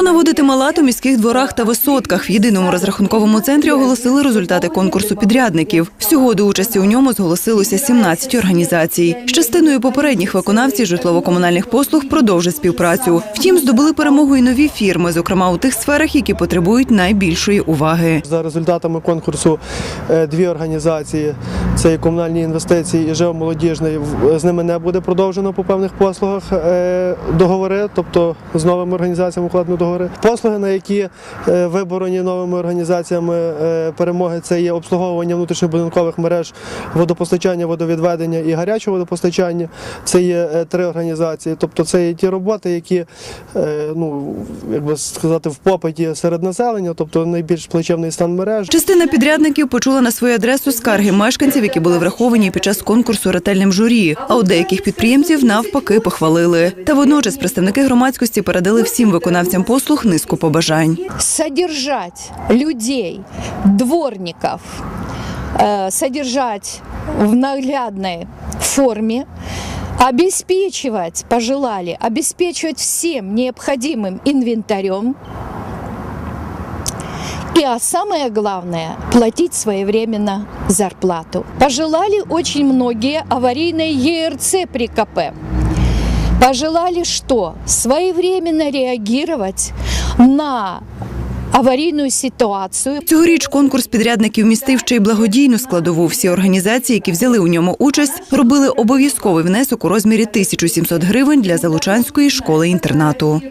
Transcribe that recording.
Що наводити малат у міських дворах та висотках? В єдиному розрахунковому центрі оголосили результати конкурсу підрядників. Всього до участі у ньому зголосилося 17 організацій. З частиною попередніх виконавців житлово-комунальних послуг продовжать співпрацю. Втім, здобули перемогу і нові фірми, зокрема у тих сферах, які потребують найбільшої уваги. За результатами конкурсу е, дві організації це комунальні інвестиції і ЖЕО молодіжний. З ними не буде продовжено по певних послугах е, договори, тобто з новими організаціями укладено договори. Послуги, на які е, виборені новими організаціями е, перемоги, це є обслуговування внутрішньобудинкових мереж водопостачання, водовідведення і гарячого водопостачання. Це є е, три організації. Тобто це є ті роботи, які ну як би сказати в попиті серед населення, тобто найбільш плачевний стан мереж. Частина підрядників почула на свою адресу скарги мешканців, які були враховані під час конкурсу ретельним журі. А у деяких підприємців навпаки похвалили. Та водночас представники громадськості передали всім виконавцям послуг низку побажань. содержать людей, дворников, э, содержать в наглядной форме, обеспечивать, пожелали, обеспечивать всем необходимым инвентарем, и а самое главное, платить своевременно зарплату. Пожелали очень многие аварийной ЕРЦ при КП. Пожелали что? Своевременно реагировать на аварійну ситуацію. Цьогоріч конкурс підрядників містив ще й благодійну складову. Всі організації, які взяли у ньому участь, робили обов'язковий внесок у розмірі 1700 гривень для Залучанської школи-інтернату.